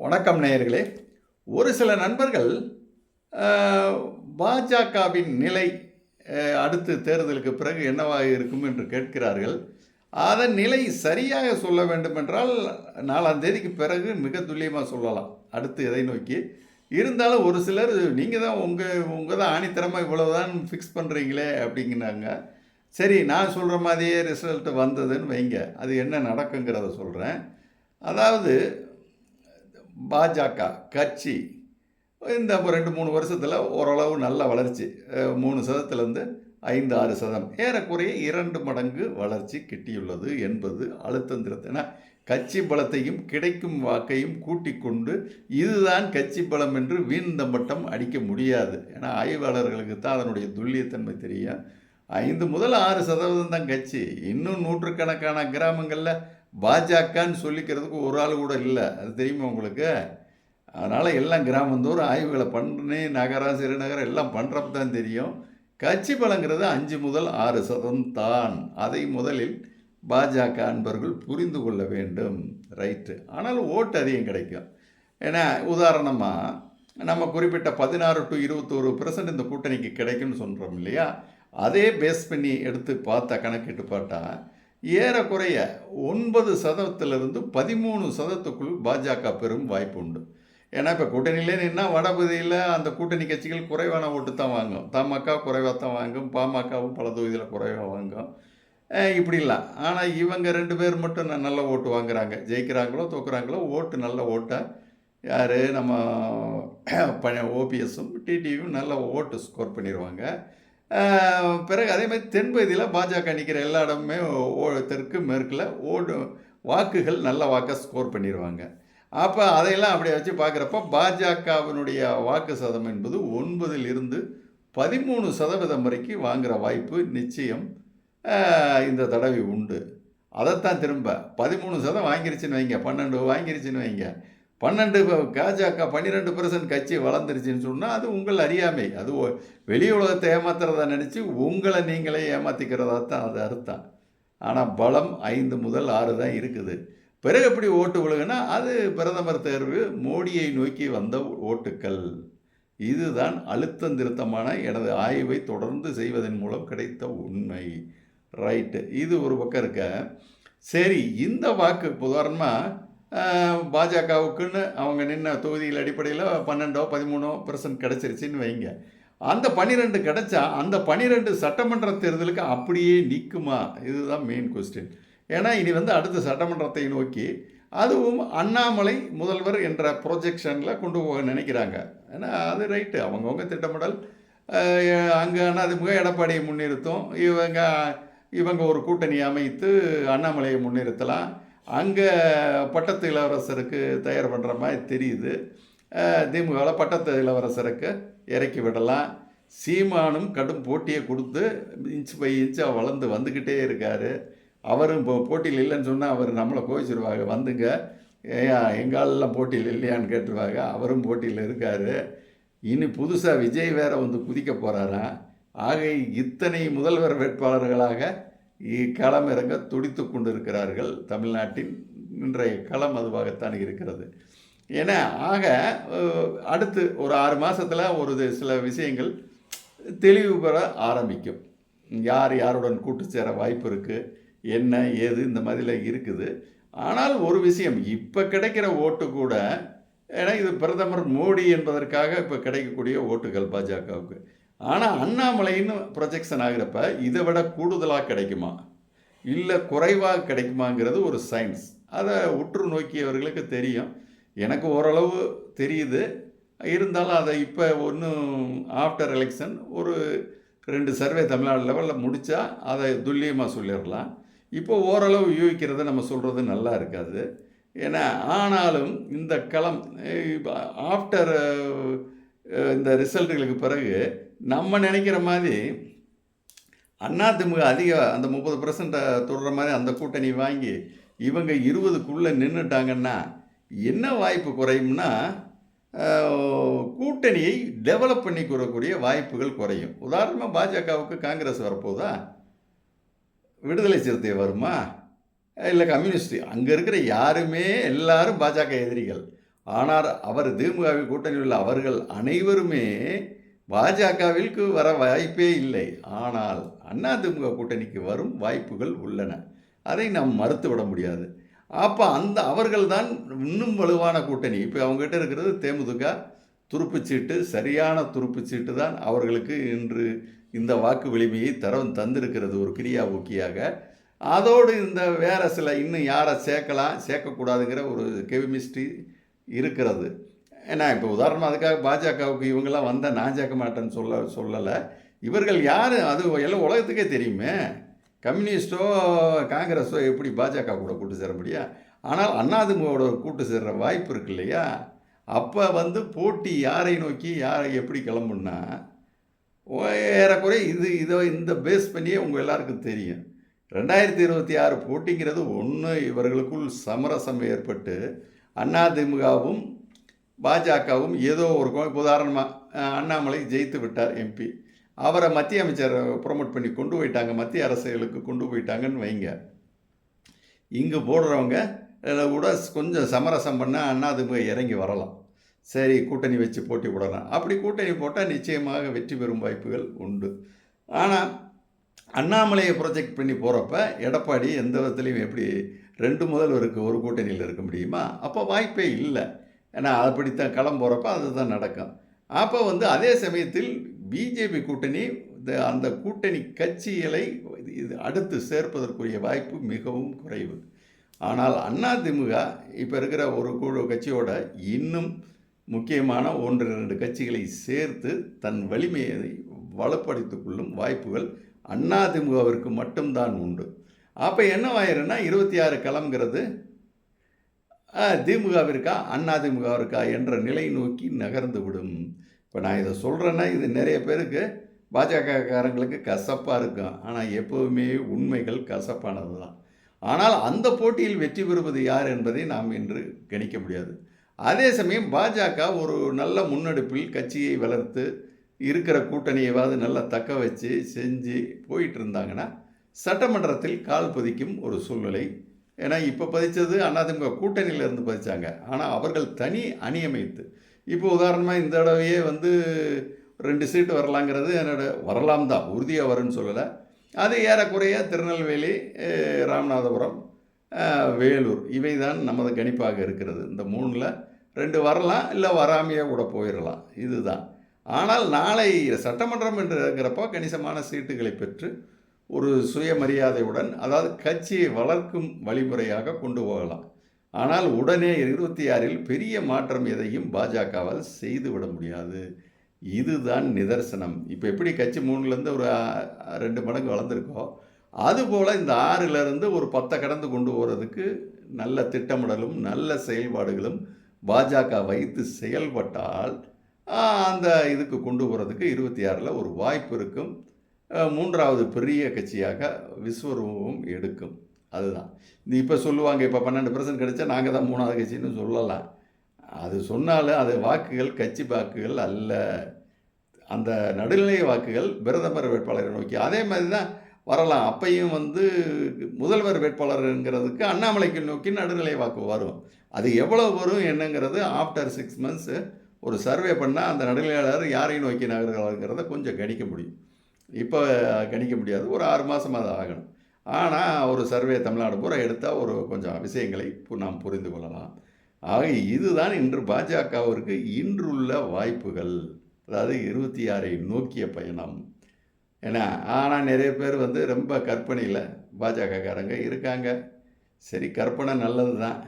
வணக்கம் நேயர்களே. ஒரு சில நண்பர்கள் பாஜகவின் நிலை அடுத்து தேர்தலுக்கு பிறகு என்னவாக இருக்கும் என்று கேட்கிறார்கள். அதன் நிலை சரியாக சொல்ல வேண்டுமென்றால் நாலாம் தேதிக்கு பிறகு மிக துல்லியமாக சொல்லலாம். அடுத்து எதை நோக்கி? இருந்தாலும் ஒரு சிலர் நீங்கள் தான் உங்கள் உங்கள் தான் ஆணித்தரமாக இவ்வளோதான் ஃபிக்ஸ் பண்ணுறீங்களே அப்படிங்கிறாங்க. சரி நான் சொல்கிற மாதிரியே ரிசல்ட் வந்ததுன்னு வைங்க. அது என்ன நடக்குங்கிறத சொல்கிறேன் அதாவது பாஜக கட்சி இந்த ரெண்டு மூணு வருஷத்தில் ஓரளவு நல்ல வளர்ச்சி. மூணு சதத்துலேருந்து ஐந்து ஆறு சதம். ஏறக்குறைய இரண்டு மடங்கு வளர்ச்சி கிட்டியுள்ளது என்பது அழுத்தந்திரத்தை ஏன்னா கட்சி பலத்தையும் கிடைக்கும் வாக்கையும் கூட்டிக் கொண்டு இதுதான் கட்சி பலம் என்று வீந்த மட்டம் அடிக்க முடியாது. ஏன்னா ஆய்வாளர்களுக்கு தான் அதனுடைய துல்லியத்தன்மை தெரியும். ஐந்து முதல் ஆறு சதவீதம் தான் கட்சி. இன்னும் நூற்றுக்கணக்கான கிராமங்களில் பாஜகன்னு சொல்லிக்கிறதுக்கு ஒரு ஆள் கூட இல்லை. அது தெரியுமா உங்களுக்கு? அதனால் எல்லாம் கிராமந்தோறும் ஆய்வுகளை பண்ணி நகரம் சிறுநகரம் எல்லாம் பண்ணுறப்ப தான் தெரியும். கட்சி பலங்கிறது அஞ்சு முதல் ஆறு சதம் தான். அதை முதலில் பாஜக அன்பர்கள் புரிந்து கொள்ள வேண்டும். ரைட்டு ஆனால் ஓட்டு அதிகம் கிடைக்கும். ஏன்னா உதாரணமாக நம்ம குறிப்பிட்ட பதினாறு டு இருபத்தோரு பர்சன்ட் இந்த கூட்டணிக்கு கிடைக்கும்னு சொல்கிறோம் இல்லையா? அதே பேஸ் பண்ணி எடுத்து பார்த்தா கணக்கிட்டு பார்த்தா ஏறக்குறைய ஒன்பது சதத்திலிருந்து பதிமூணு சதத்துக்குள் பாஜக பெரும் வாய்ப்பு உண்டு ஏன்னா இப்போ கூட்டணியிலே நின்னா வடபகுதியில் அந்த கூட்டணி கட்சிகள் குறைவான ஓட்டு தான் வாங்கும். தமாக குறைவாக தான் வாங்கும். பாமகவும் பல தொகுதியில் குறைவாக வாங்கும். இப்படிலாம் ஆனால் இவங்க ரெண்டு பேர் மட்டும் ந- நல்ல ஓட்டு வாங்குறாங்க. ஜெயிக்கிறாங்களோ தோக்குறாங்களோ ஓட்டு நல்ல ஓட்டை. யார்? நம்ம ப ஓபிஎஸும் டிடிவியும் நல்ல ஓட்டு ஸ்கோர் பண்ணிடுவாங்க பிறகு அதே மாதிரி தென்பகுதியில் பாஜக நிற்கிற எல்லா இடமுமே ஓ தெற்கு மேற்கில் ஓடு வாக்குகள் நல்ல வாக்கை ஸ்கோர் பண்ணிடுவாங்க அப்போ அதையெல்லாம் அப்படியே வச்சு பார்க்குறப்ப பாஜகவினுடைய வாக்கு சதம் என்பது ஒன்பதில் இருந்து பதிமூணு சதவீதம் வரைக்கும் வாங்குகிற வாய்ப்பு நிச்சயம் இந்த தடவை உண்டு. அதைத்தான் திரும்ப பதிமூணு சதம் வாங்கிருச்சுன்னு வைங்க பன்னெண்டு வாங்கிருச்சுன்னு வைங்க. பன்னெண்டு பாஜக பன்னிரெண்டு பர்சன்ட் கட்சி வளர்ந்துருச்சுன்னு சொன்னால் அது உங்கள் அறியாமை. அது வெளி உலகத்தை ஏமாத்துறதா நினச்சி உங்களை நீங்களே ஏமாற்றிக்கிறதா தான் அது அர்த்தம். ஆனால் பலம் ஐந்து முதல் ஆறு தான் இருக்குது. பிறகு எப்படி ஓட்டு விழுகுன்னா அது பிரதமர் தேர்வு மோடியை நோக்கி வந்த ஓட்டுக்கள். இதுதான் அழுத்தம் திருத்தமான எனது ஆய்வை தொடர்ந்து செய்வதன் மூலம் கிடைத்த உண்மை. ரைட்டு. இது ஒரு பக்கம் இருக்க? சரி இந்த வாக்கு உதாரணமாக பாஜகவுக்குன்னு அவங்க நின்ன தொகுதிகள் அடிப்படையில் பன்னெண்டோ பதிமூணோ பர்சன்ட் கிடச்சிருச்சின்னு வைங்க. அந்த பன்னிரெண்டு கிடைச்சா அந்த பன்னிரெண்டு சட்டமன்ற தேர்தலுக்கு அப்படியே நிற்குமா இதுதான் மெயின் கொஸ்டின் ஏன்னா இனி வந்து அடுத்த சட்டமன்றத்தை நோக்கி அதுவும் அண்ணாமலை முதல்வர் என்ற ப்ரொஜெக்ஷனில் கொண்டு போக நினைக்கிறாங்க. ஏன்னா அது ரைட்டு அவங்கவுங்க திட்டமிடல். அங்கே அதிமுக எடப்பாடியை முன்னிறுத்தும். இவங்க இவங்க ஒரு கூட்டணி அமைத்து அண்ணாமலையை முன்னிறுத்தலாம். அங்கே பட்டத்து இளவரசருக்கு தயார் பண்ணுற மாதிரி தெரியுது. திமுகவில் பட்டத்து இளவரசருக்கு இறக்கி விடலாம். சீமானும் கடும் போட்டியை கொடுத்து இன்ச் பை இன்ச்சாக வளர்ந்து வந்துக்கிட்டே இருக்கார். அவரும் இப்போ போட்டியில் இல்லைன்னு சொன்னால் அவர் நம்மளை கோவிச்சிருவாங்க வந்துங்க. ஏன் எங்காலெல்லாம் போட்டியில் இல்லையான்னு கேட்டுருவாங்க. அவரும் போட்டியில் இருக்கார். இனி புதுசாக விஜய் வேற வந்து குதிக்க போகிறாராம் ஆக இத்தனை முதல்வர் வேட்பாளர்களாக இ- களம் இறங்க துடித்து கொண்டிருக்கிறார்கள் தமிழ்நாட்டின் இன்றைய களம் அதுவாகத்தான் இருக்கிறது. ஏன்னா ஆக அடுத்து ஒரு ஆறு மாதத்தில் ஒரு சில விஷயங்கள் தெளிவு பெற ஆரம்பிக்கும். யார் யாருடன் கூட்டு சேர வாய்ப்பு இருக்குது என்ன ஏது இந்த மாதிரிலாம் இருக்குது. ஆனால் ஒரு விஷயம் இப்போ கிடைக்கிற ஓட்டு கூட ஏன்னா இது பிரதமர் மோடி என்பதற்காக இப்போ கிடைக்கக்கூடிய ஓட்டுகள் பாஜகவுக்கு. ஆனால் அண்ணாமலைன்னு ப்ரொஜெக்ஷன் ஆகிறப்ப இதை விட கூடுதலாக கிடைக்குமா? இல்லை குறைவாக கிடைக்குமாங்கிறது ஒரு சயின்ஸ் அதை உற்று நோக்கியவர்களுக்கு தெரியும். எனக்கு ஓரளவு தெரியுது. இருந்தாலும் அதை இப்போ ஒன்றும் ஆஃப்டர் எலெக்ஷன் ஒரு ரெண்டு சர்வே தமிழ்நாடு லெவலில் முடித்தா அதை துல்லியமாக சொல்லிடலாம். இப்போ ஓரளவு யூகிக்கிறத நம்ம சொல்கிறது நல்லா இருக்காது. ஏன்னா ஆனாலும் இந்த களம் ஆஃப்டர் இந்த ரிசல்ட்டுகளுக்கு பிறகு நம்ம நினைக்கிற மாதிரி அதிமுக அதிக அந்த முப்பது பர்சன்ட்டை தொடுற மாதிரி அந்த கூட்டணி வாங்கி இவங்க இருபதுக்குள்ளே நின்றுட்டாங்கன்னா என்ன வாய்ப்பு குறையும்னா கூட்டணியை டெவலப் பண்ணி கூறக்கூடிய வாய்ப்புகள் குறையும். உதாரணமாக பாஜகவுக்கு காங்கிரஸ் வரப்போதா? விடுதலை சிறுத்தை வருமா? இல்லை கம்யூனிஸ்ட்? அங்கே இருக்கிற யாருமே எல்லாரும் பாஜக எதிரிகள். ஆனால் அவர் திமுகவில் கூட்டணியில் உள்ள அவர்கள் அனைவருமே பாஜகவிற்கு வர வாய்ப்பே இல்லை. ஆனால் அதிமுக கூட்டணிக்கு வரும் வாய்ப்புகள் உள்ளன. அதை நாம் மறுத்துவிட முடியாது. அப்போ அந்த அவர்கள் தான் இன்னும் வலுவான கூட்டணி. இப்போ அவங்ககிட்ட இருக்கிறது தேமுதிக. துருப்புச்சீட்டு சரியான துருப்புச்சீட்டு தான் அவர்களுக்கு இன்று இந்த வாக்கு வலிமையை தர தந்திருக்கிறது ஒரு கிரியா ஊக்கியாக. அதோடு இந்த வேறு சில இன்னும் யாரை சேர்க்கலாம் சேர்க்கக்கூடாதுங்கிற ஒரு கெமிஸ்ட்ரி இருக்கிறது. ஏன்னா இப்போ உதாரணமாக அதுக்காக பாஜகவுக்கு இவங்கெல்லாம் வந்தால் நான் சேர்க்க மாட்டேன்னு சொல்ல சொல்லலை. இவர்கள் யார்? அது எல்லாம் உலகத்துக்கே தெரியுமே. கம்யூனிஸ்டோ காங்கிரஸோ எப்படி பாஜக கூட கூட்டு சேர முடியும்? ஆனால் அண்ணாதிமுகவோட கூட்டு சேர்ற வாய்ப்பு இருக்கு இல்லையா? அப்போ வந்து போட்டி யாரை நோக்கி யாரை எப்படி கிளம்புன்னா ஏறக்குறைய இது இதை இந்த பேஸ் பண்ணியே உங்கள் எல்லாருக்கும் தெரியும். ரெண்டாயிரத்தி இருபத்தி ஆறு போட்டிங்கிறது ஒன்று இவர்களுக்குள் சமரசம் ஏற்பட்டு அதிமுகவும் பாஜகவும் ஏதோ ஒரு உதாரணமாக அண்ணாமலை ஜெயித்து விட்டார் எம்பி அவரை மத்திய அமைச்சர் ப்ரொமோட் பண்ணி கொண்டு போயிட்டாங்க. மத்திய அரசுகளுக்கு கொண்டு போயிட்டாங்கன்னு வைங்க. இங்கே போடுறவங்க கூட கொஞ்சம் சமரசம் பண்ணால் அதிமுக இறங்கி வரலாம். சரி கூட்டணி வச்சு போட்டி போடலாம். அப்படி கூட்டணி போட்டால் நிச்சயமாக வெற்றி பெறும் வாய்ப்புகள் உண்டு. ஆனால் அண்ணாமலையை ப்ரொஜெக்ட் பண்ணி போகிறப்ப எடப்பாடி எந்த விதத்துலையும் எப்படி ரெண்டு முதல்வருக்கு ஒரு கூட்டணியில் இருக்க முடியுமா? அப்போ வாய்ப்பே இல்லை. ஏன்னா அப்படித்தான் களம் போகிறப்ப அதுதான் நடக்கும். அப்போ வந்து அதே சமயத்தில் பிஜேபி கூட்டணி அந்த கூட்டணி கட்சிகளை இது அடுத்து சேர்ப்பதற்குரிய வாய்ப்பு மிகவும் குறைவு. ஆனால் அதிமுக இப்போ இருக்கிற ஒரு குழு கட்சியோட இன்னும் முக்கியமான ஒன்று ரெண்டு கட்சிகளை சேர்த்து தன் வலிமையை வளப்படுத்திக் கொள்ளும் வாய்ப்புகள் அதிமுகவிற்கு மட்டும்தான் உண்டு. அப்போ என்னவாயிருன்னா இருபத்தி ஆறு கிளம்புறது திமுகவிற்கா அதிமுகவிற்கா என்ற நிலை நோக்கி நகர்ந்து விடும். இப்போ நான் இதை சொல்கிறேன்னா இது நிறைய பேருக்கு பாஜகக்காரங்களுக்கு கசப்பாக இருக்கும். ஆனால் எப்போவுமே உண்மைகள் கசப்பானது தான். ஆனால் அந்த போட்டியில் வெற்றி பெறுவது யார் என்பதை நாம் இன்று கணிக்க முடியாது. அதே சமயம் பாஜக ஒரு நல்ல முன்னெடுப்பில் கட்சியை வளர்த்து இருக்கிற கூட்டணியவாது நல்லா தக்க வச்சு செஞ்சு போயிட்டு இருந்தாங்கன்னா சட்டமன்றத்தில் கால் பதிக்கும் ஒரு சூழ்நிலை ஏன்னா இப்போ பதித்தது அதிமுக கூட்டணியிலேருந்து பதித்தாங்க ஆனால் அவர்கள் தனி அணியமைத்து இப்போ உதாரணமாக இந்த தடவையே வந்து ரெண்டு சீட்டு வரலாங்கிறது என்னோட வரலாம் தான் உறுதியாக வரும்னு சொல்லலை. அது ஏறக்குறைய திருநெல்வேலி ராமநாதபுரம் வேலூர் இவை தான் நமது கணிப்பாக இருக்கிறது. இந்த மூணில் ரெண்டு வரலாம் இல்லை வராமையே கூட போயிடலாம் இதுதான். ஆனால் நாளை சட்டமன்றம் என்று இருக்கிறப்போ கணிசமான சீட்டுகளை பெற்று ஒரு சுயமரியாதையுடன் அதாவது கட்சியை வளர்க்கும் வழிமுறையாக கொண்டு போகலாம். ஆனால் உடனே இருபத்தி ஆறில் பெரிய மாற்றம் எதையும் பாஜகவால் செய்துவிட முடியாது. இதுதான் நிதர்சனம். இப்போ எப்படி கட்சி மூணுலேருந்து ஒரு ரெண்டு மடங்கு வளர்ந்துருக்கோ அதுபோல் இந்த ஆறிலிருந்து ஒரு பத்தை கடந்து கொண்டு போகிறதுக்கு நல்ல திட்டமிடலும் நல்ல செயல்பாடுகளும் பாஜக வைத்து செயல்பட்டால் அந்த இதுக்கு கொண்டு போகிறதுக்கு இருபத்தி ஆறில் ஒரு வாய்ப்பு இருக்கும். மூன்றாவது பெரிய கட்சியாக விஸ்வரூபம் எடுக்கும். அதுதான். இது இப்போ சொல்லுவாங்க இப்போ பன்னெண்டு பர்சன்ட் கிடைச்சா நாங்கள் தான் மூணாவது கட்சின்னு சொல்லலாம். அது சொன்னாலும் அது வாக்குகள் கட்சி வாக்குகள் அல்ல. அந்த நடுநிலை வாக்குகள் பிரதமர் வேட்பாளரை நோக்கி. அதே மாதிரி தான் வரலாம். அப்பையும் வந்து முதல்வர் வேட்பாளருங்கிறதுக்கு அண்ணாமலைக்கு நோக்கி நடுநிலை வாக்கு வரும். அது எவ்வளோ வரும் என்னங்கிறது ஆஃப்டர் சிக்ஸ் மந்த்ஸு ஒரு சர்வே பண்ணால் அந்த நடுநிலையாளர் யாரை நோக்கி நகர்கிறாருங்கிறத கொஞ்சம் கணிக்க முடியும். இப்போ கணிக்க முடியாது. ஒரு ஆறு மாதம் அது ஆகணும். ஆனால் ஒரு சர்வே தமிழ்நாடு பூரா எடுத்தால் ஒரு கொஞ்சம் விஷயங்களை நாம் புரிந்து கொள்ளலாம். ஆக இதுதான் இன்று பாஜகவிற்கு இன்றுள்ள வாய்ப்புகள். அதாவது இருபத்தி ஆறை நோக்கிய பயணம். ஏன்னா ஆனால் நிறைய பேர் வந்து ரொம்ப கற்பனையில் பாஜகக்காரங்க இருக்காங்க. சரி கற்பனை நல்லது தான்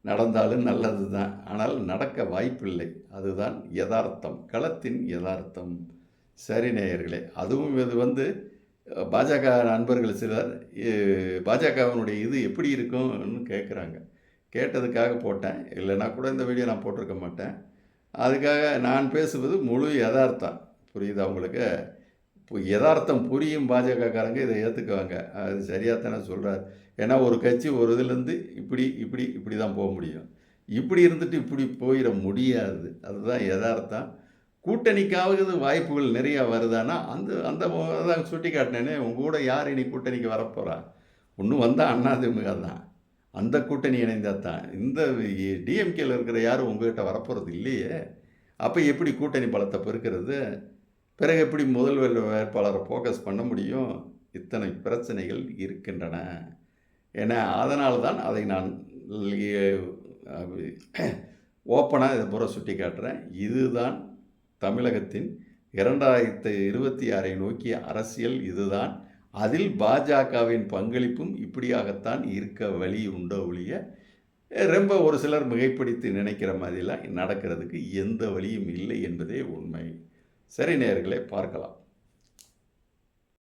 நடந்தாலும் நல்லது தான் ஆனால் நடக்க வாய்ப்பில்லை. அதுதான் யதார்த்தம். களத்தின் யதார்த்தம். சரி நேயர்களே அதுவும் இது வந்து பாஜக நண்பர்கள் சிலர் பாஜகவினுடைய இது எப்படி இருக்கும்னு கேட்குறாங்க கேட்டதுக்காக போட்டேன். இல்லைன்னா கூட இந்த வீடியோ நான் போட்டிருக்க மாட்டேன். அதுக்காக நான் பேசுவது முழு யதார்த்தம். புரியுது அவங்களுக்கு இப்போ யதார்த்தம் புரியும் பாஜகக்காரங்க இதை ஏற்றுக்குவாங்க அது சரியாக தானே சொல்கிறார் ஏன்னா ஒரு கட்சி ஒரு இதுலேருந்து இப்படி இப்படி இப்படி தான் போக முடியும். இப்படி இருந்துட்டு இப்படி போயிட முடியாது. அதுதான் யதார்த்தம். கூட்டணிக்காவது வாய்ப்புகள் நிறையா வருதானா? அந்த அந்த தான் சுட்டி காட்டினேனே உங்கள் கூட யார் இனி கூட்டணிக்கு வரப்போகிறா ஒன்று வந்தால் அண்ணாதிமுக தான். அந்த கூட்டணி இணைந்தால் தான். இந்த டிஎம்கேல இருக்கிற யாரும் உங்ககிட்ட வரப்போகிறது இல்லையே. அப்போ எப்படி கூட்டணி பலத்தை பெருக்கிறது? பிறகு எப்படி முதல்வர் வேட்பாளரை ஃபோக்கஸ் பண்ண முடியும்? இத்தனை பிரச்சனைகள் இருக்கின்றன. ஏன்னா அதனால் தான் அதை நான் ஓப்பனாக இதை பூரா சுட்டி காட்டுறேன் இதுதான் தமிழகத்தின் இரண்டாயிரத்து இருபத்தி ஆறை நோக்கிய அரசியல் இதுதான். அதில் பாஜகவின் பங்களிப்பும் இப்படியாகத்தான் இருக்க வழி உண்டோ ஒழிய ரொம்ப ஒரு சிலர் மிகைப்பிடித்து நினைக்கிற மாதிரிலாம் நடக்கிறதுக்கு எந்த வழியும் இல்லை என்பதே உண்மை. சரி நேயர்களே பார்க்கலாம்.